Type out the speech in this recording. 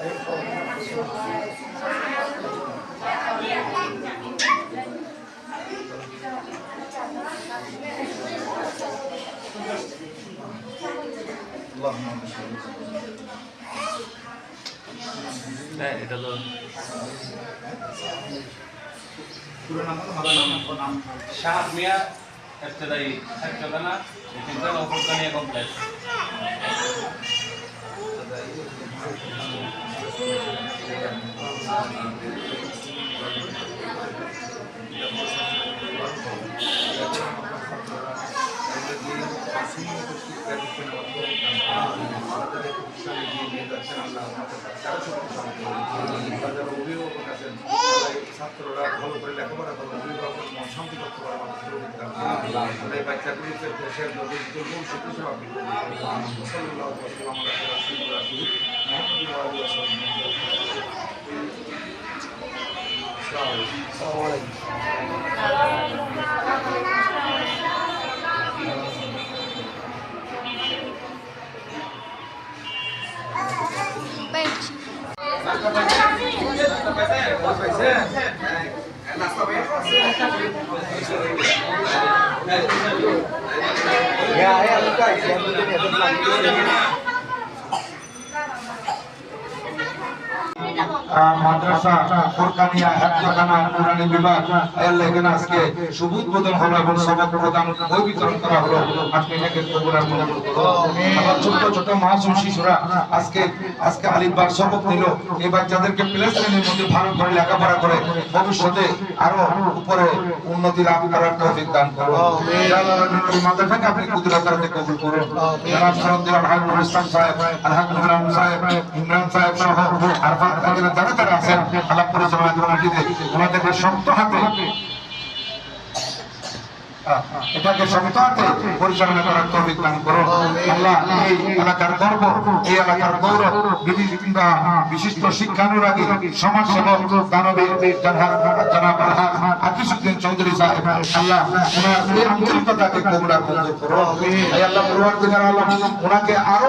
হ্যাঁ, এটা পুরো নাম হলো ভালো নাম শাহ মিয়া এফতেদাই এক ঠিকানা চিন্তা কমপ্লেক্স ছাত্ররা ভালো করে লেখাপড়া করবে অভিভাবক মন শান্তি করতে পারে মানুষের এই বাচ্চাগুলিকে Ya, ya, bukan. Yang penting ya, মাদ্রাসা ফুরকানিয়া হেফজখানা নুরানি বিভাগ আল্লাহ এখানে আজকে শুভ উদ্বোধন হলো এবং সবক প্রদান বই বিতরণ করা হলো। আপনি এটাকে কবুল মনে আমার ছোট ছোট মাসুম শিশুরা আজকে আজকে আলিফবার সবক নিল। এই বাচ্চাদেরকে প্লে মধ্যে ভালো করে লেখাপড়া করে ভবিষ্যতে আরও উপরে উন্নতি লাভ করার তৌফিক দান মাদ্রাসাকে আপনি কবুল করুন। জনাব ইসলাম সাহেব ইমরান সাহেব ইমরান সাহেব সহ আরফাত যারা তারা আছেন আল্লাহ পরিচালনা কমিটিতে ওনাদেরকে শক্ত হাতে। এটাকে হাতে পরিচালনা করার তৌফিক দান করুন। আল্লাহ, এই এলাকার গর্ব, এই এলাকার গৌরব বিভিন্ন বিশিষ্ট শিক্ষানুরাগী সমাজ সেবক দানবীর জনাব আকিসুদ্দিন চৌধুরী সাহেব। আল্লাহ, ওনার এই আন্তরিকতাকে মঞ্জুর আল্লাহ আল্লাহ, ওনাকে আরও